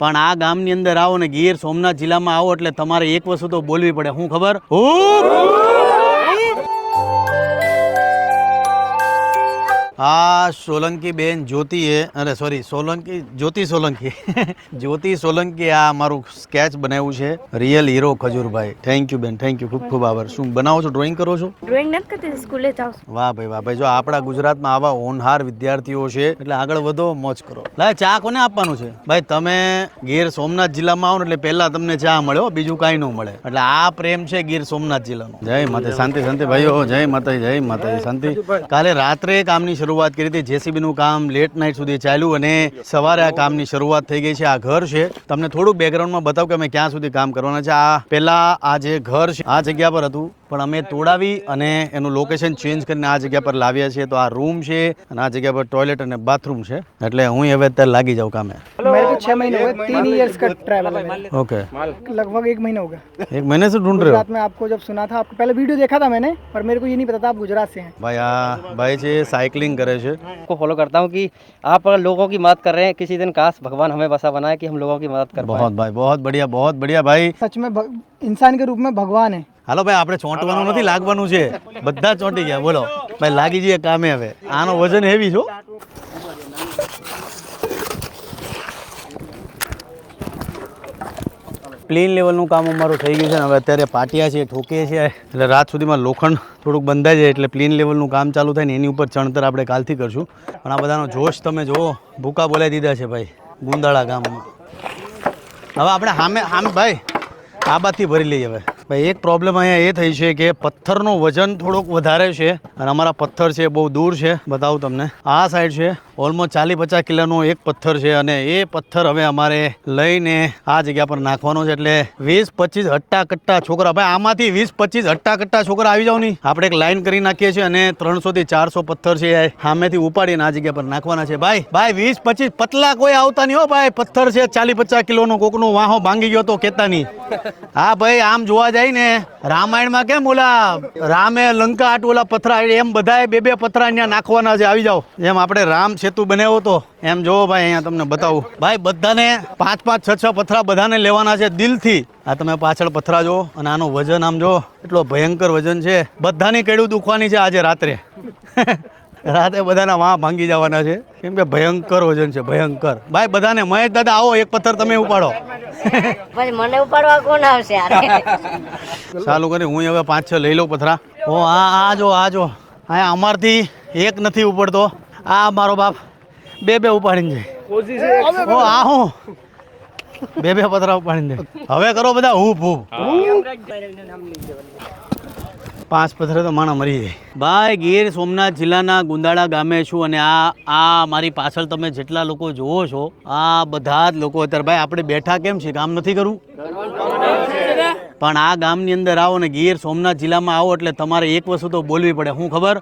પણ આ ગામની અંદર આવો ને ગીર સોમનાથ જિલ્લામાં આવો એટલે તમારે એક વસ્તુ તો બોલવી પડે. હું ખબર? આ સોલંકી બેન જ્યોતિએ અરે સોરી સોલંકી જ્યોતિ સોલંકી. જ્યોતિ સોલંકી આ મારું સ્કેચ બનાવ્યું છે real hero Khajurbhai. Thank you બેન થેન્ક યુ ખૂબ ખૂબ આભાર. શું બનાવો છો ડ્રોઈંગ કરો છો? ડ્રોઈંગ નથી કરતી સ્કૂલે જાઉં વાહ ભાઈ વાહ ભાઈ. જો આપણા ગુજરાતમાં આવા હોનહાર વિદ્યાર્થીઓ છે એટલે આગળ વધો મોજ કરો. લાય ચા કોને આપવાનું છે? ભાઈ તમે ગીર સોમનાથ જિલ્લામાં આવો ને એટલે પહેલા તમને ચા મળ્યો બીજું કાંઈ ન મળે. એટલે આ પ્રેમ છે ગીર સોમનાથ જિલ્લાનો. જય માતા શાંતિ શાંતિ ભાઈઓ જય માતા જય માતા શાંતિ. કાલે રાત્રે કામની શરૂઆત કરી હતી. જેસીબીનું કામ લેટ નાઇટ સુધી ચાલ્યું અને સવારે આ કામની શરૂઆત થઈ ગઈ છે. આ ઘર છે. તમને થોડું બેકગ્રાઉન્ડમાં બતાવું કે અમે ક્યાં સુધી કામ કરવાના છે. આ પહેલા આ જે ઘર છે, આ જગ્યા પર હતું, પણ અમે તોડાવી અને એનું લોકેશન ચેન્જ કરીને આ જગ્યા પર લાવ્યા છીએ. તો આ રૂમ છે અને આ જગ્યા પર ટોયલેટ અને બાથરૂમ છે. એટલે હું હવે અત્યારે લાગી જાઉં કામે. छह महीने हो गए तीन ईयर्स का ट्रैवल है ओके लगभग एक महीना हो गया एक महीने से ढूंढ रहे हो गुजरात में आपको जब सुना था आपको पहले वीडियो देखा था मैंने पर मेरे को ये नहीं पता था आप गुजरात से हैं ભાઈ આ ભાઈ છે સાયકલિંગ કરે છે को फॉलो करता हूँ कि आप अगर लोगों की मदद कर रहे हैं किसी दिन काश भगवान हमें वैसा बनाए कि हम लोगों की मदद कर पाए बहुत भाई बहुत बढ़िया बहुत बढ़िया भाई सच में भग- इंसान के रूप में भगवान है હાલો ભાઈ આપણે ચોંટવાનું નથી લાગવાનું છે બધા જ ચોંટી ગયા બોલો ભાઈ લાગી જઈએ કામે હવે આનો વજન હેવી છો પ્લેન લેવલનું કામ અમારું થઈ ગયું છે હવે અત્યારે પાટિયા છે, ઠોકીએ છે એટલે રાત સુધીમાં લોખંડ થોડુંક બંધાઈ જાય એટલે પ્લેન લેવલનું કામ ચાલુ થાય ને એની ઉપર ચણતર આપણે કાલથી કરશું. પણ આ બધાનો જોશ તમે જુઓ, ભૂકા બોલાવી દીધા છે ભાઈ, ગુંદાળા ગામમાં. હવે આપણે સામે સામે ભાઈ આ બાજથી ભરી લઈએ હવે. ભાઈ, એક પ્રોબ્લેમ અહીંયા એ થઈ છે કે પથ્થરનું વજન થોડુંક વધારે છે અને અમારા પથ્થર છે બહુ દૂર છે. બતાવું તમને. આ સાઈડ છે ઓલમોસ્ટ ચાલીસ પચાસ કિલોનો એક પથ્થર છે અને એ પથ્થર હવે અમારે લઈને આ જગ્યા પર નાખવાનો છે. એટલે વીસ પચીસ હટ્ટા કટ્ટા છોકરા, ભાઈ, આમાંથી વીસ પચીસ હટ્ટા કટ્ટા છોકરા આવી જાવ નહીં આપણે એક લાઈન કરી નાખીએ છીએ અને ત્રણસો થી ચારસો પથ્થર છે સામેથી ઉપાડીને આ જગ્યા પર નાખવાના છે. ભાઈ ભાઈ, વીસ પચીસ પતલા કોઈ આવતા નહીં હો, ભાઈ. પથ્થર છે, ચાલીસ પચાસ કિલોનો કોકનો વાહો ભાંગી ગયો તો કેતા નહીં. હા, ભાઈ, આમ જોવા જાય ને રામાયણમાં કેમ ઓલા રામે લંકા આટ ઓલા પથરા એમ બધાએ બે બે પથરા અહીંયા નાખવાના છે, આવી જાઓ. જેમ આપણે રામ સેતુ બનાવ્યો તો એમ જોવો ભાઈ, અહીંયા તમને બતાવું. ભાઈ, બધાને પાંચ પાંચ છ છ પથરા બધાને લેવાના છે દિલથી. આ તમે પાછળ પથરા જો અને આનું વજન આમ જો એટલો ભયંકર વજન છે. બધાની કેડું દુખવાની છે આજે રાત્રે. રાતે બધાના વાં ભાંગી જવાના છે. કેમ કે ભયંકર વજન છે ભયંકર. ભાઈ બધાને મહેશ દાદા આવો એક પથ્થર તમે ઉપાડો. પછી મને ઉપાડવા કોણ આવશે ચાલુ કરી હું હવે પાંચ છ લઈ લઉં પથરા. ઓ આ આ જો આ જો. આ અમારથી એક નથી ઉપડતો. આ મારો બાપ બે બે ઉપાડીને જાય. ઓ આ હું. બે બે પથરા ઉપાડીને હવે કરો બધા હૂપ હૂપ. પાંચ પથરે તો માણા મરી જાય. ભાઈ, ગીર સોમનાથ જિલ્લાના ગુંદાળા ગામે છું અને આ આ મારી પાછળ તમે જેટલા લોકો જુઓ છો, આ બધા જ લોકો અત્યારે ભાઈ, આપણે બેઠા કેમ છે કામ નથી કરવું પણ આ ગામની અંદર આવો ને ગીર સોમનાથ જિલ્લામાં આવો એટલે તમારે એક વસ્તુ તો બોલવી પડે. હું ખબર?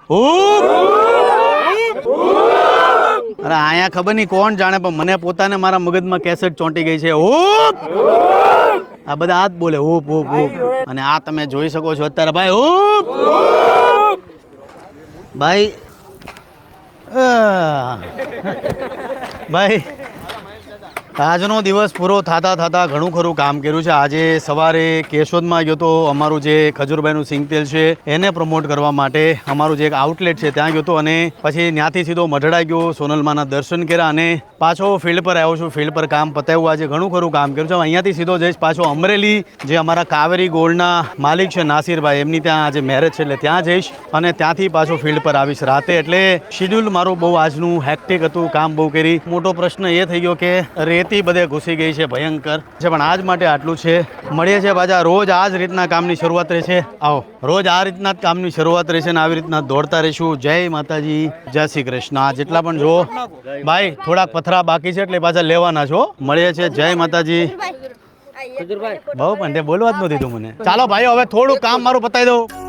અરે, અહીંયા ખબર નહીં કોણ જાણે, પણ મને પોતાને મારા મગજમાં કેસેટ ચોંટી ગઈ છે. હૂપ આ બધા આ જ બોલે હૂપ હૂપ હૂપ. અને આ તમે જોઈ શકો છો અત્યારે ભાઈ હૂપ ભાઈ ભાઈ આજનો દિવસ પૂરો થતા થતા ઘણું ખરું કામ કર્યું છે. આજે સવારે કેશોદમાં ગયો તો અમારું જે ખજૂરભાઈનું સિંગતેલ છે, એને પ્રમોટ કરવા માટે અમારું જે એક આઉટલેટ છે ત્યાં ગયો તો અને પછી ત્યાંથી સીધો મઢડા ગયો, સોનલમાના દર્શન કર્યા અને પાછો ફિલ્ડ પર આવ્યો છું. ફિલ્ડ પર કામ પતાવ્યું. આજે ઘણું ખરું કામ કર્યું છે. અહીંયાથી સીધો જઈશ. પાછો અમરેલી, જે અમારા કાવેરી ગોલ્ડના માલિક છે નાસિરભાઈ, એમની ત્યાં આજે મેરેજ છે એટલે ત્યાં જઈશ અને ત્યાંથી પાછો ફિલ્ડ પર આવીશ. રાતે એટલે શિડ્યુલ મારું બહુ આજનું હેક્ટિક હતું, કામ બહુ કરી. મોટો પ્રશ્ન એ થઈ ગયો કે રેતી બધે ઘૂસી ગઈ છે ભયંકર. છે પણ આજ માટે આટલું છે. મળીએ છે પાછા. રોજ આ જ રીતના કામની શરૂઆત રહેશે. આવો. રોજ આ રીતના જ કામની શરૂઆત રહેશે ને આવી રીતના દોડતા રહીશું. જય માતાજી. જય શ્રી કૃષ્ણ. આ જેટલા પણ જો ભાઈ થોડાક પથરા બાકી છે એટલે પાછા લેવાના છો. મળીએ છે જય માતાજી. બહુ પણ તે બોલવા જ નહોતી તું મને. ચાલો ભાઈ હવે થોડું કામ મારું પતાવી દઉં.